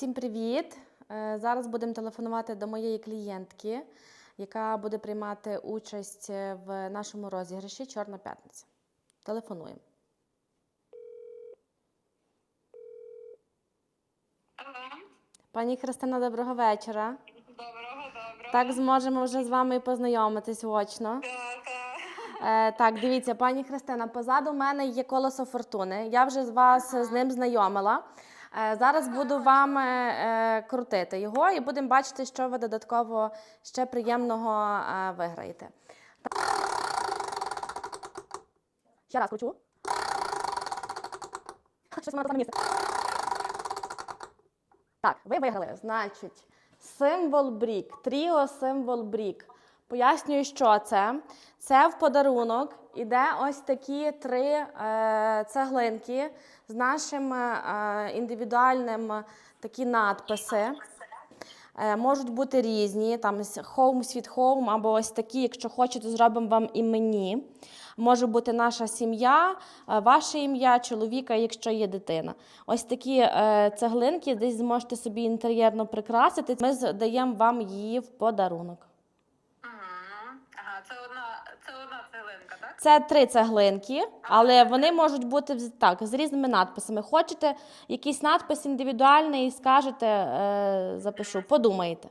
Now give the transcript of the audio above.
Всім привіт! Е, Зараз будемо телефонувати до моєї клієнтки, яка буде приймати участь е, в нашому розіграші Чорна п'ятниця. Телефонуємо. Алло, Пані Христина, доброго вечора. доброго, доброго. Так зможемо вже з вами познайомитись очно. Е, так, дивіться, пані Христина, позаду мене є колесо фортуни. Я вже з вас з ним знайомила. Е, зараз буду вам е, е, крутити його і будемо бачити, що ви додатково ще приємного виграєте. Ще раз кручу. Так, ви виграли. Значить, символ брік, тріо символ брік. Пояснюю, що це. Це в подарунок іде ось такі три е, цеглинки з нашим е, індивідуальним е, такі надписи. Е, можуть бути різні, там Home Sweet Home, або ось такі, якщо хочете, зробимо вам імені. Може бути наша сім'я, е, ваше ім'я, чоловіка, якщо є дитина. Ось такі е, цеглинки, десь зможете собі інтер'єрно прикрасити. Ми даємо вам її в подарунок. Цеглинка, так? Це три цеглинки, але вони можуть бути так, з різними надписами. Хочете якийсь надпис індивідуальний, скажете, е, запишу, подумаєте.